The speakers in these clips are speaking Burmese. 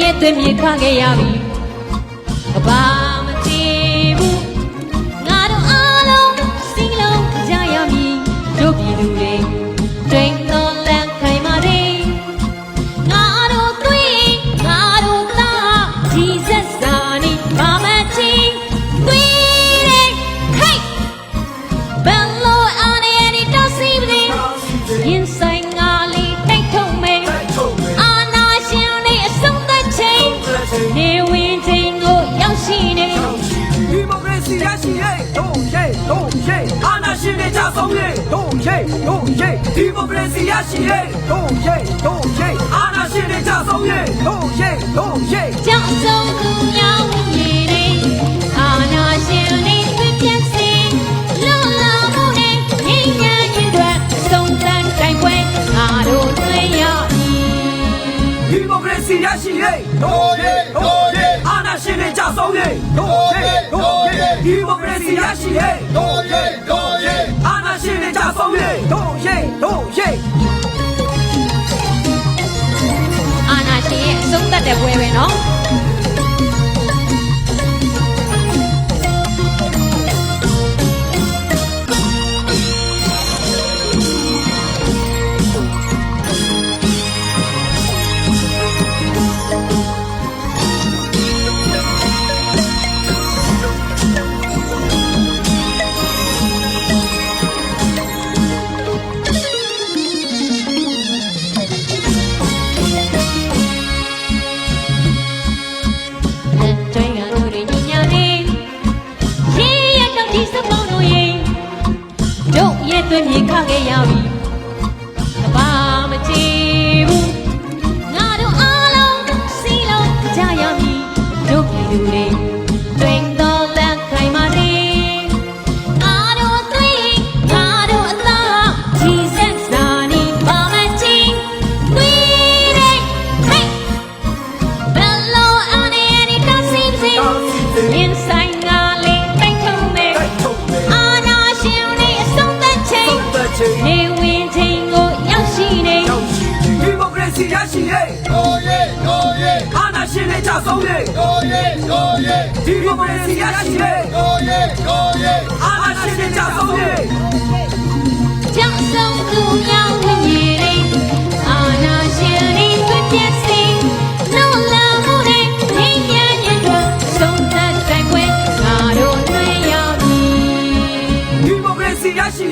ရဲ့သွေးမြေခခဲ့ရပြီဘာ နေဝင်ချိန်ကိုရောက်ရှိနေဒီမိုကရေစီရရှိရေးတို့ရေးတို့ရေးအာဏာရှင်တွေကြဆုံးရေးတို့ရေးတို့ရေးဒီမိုကရေစီရရှိရေးတို့ရေးတို့ရေးအာဏာရှင်တွေကြဆုံးရေးတို့ရေးတို့ရေးကြောင့်ဆုံးသူ ရေစီရရှိရေးတို့ရေးတို့ရေးအာဏာရှင်တွေကြဆုံးရေးတို့ရေးတို့ရေးဒီမိုကရေစီရရှိရေးတို့ရေးတို့ရေး တို့ရဲ့သွေးမြေခခဲ့ရပြီကဘာမချီ ချင်းနေဝင်ချိန်ကိုရောက်ရှိနေရောက်ရှိဒီမိုကရေစီရရှိရေးတို့ရဲ့တို့ရဲ့အာဏာရှင်တွေကြဆုံးရေးတို့ရဲ့တို့ရဲ့ဒီမိုကရေစီရရှိရေးတို့ရဲ့တို့ရဲ့အာဏာရှင်တွေကြဆုံးရေး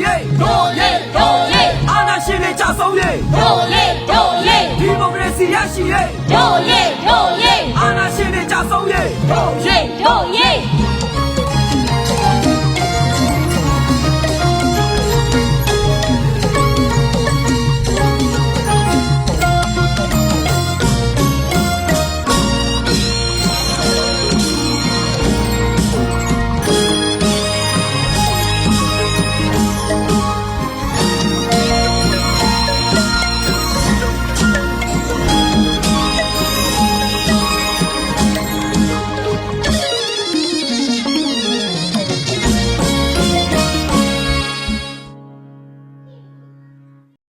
ရေးတို့ရဲ့တို့ရဲ့အာဏာရှင်တွေကြဆုံးရေးတို့ရဲ့တို့ရဲ့ဒီမိုကရေစီရရှိရေးတို့ရဲ့တို့ရဲ့အာဏာရှင်တွေကြဆုံးရေးတို့ရဲ့တို့ရဲ့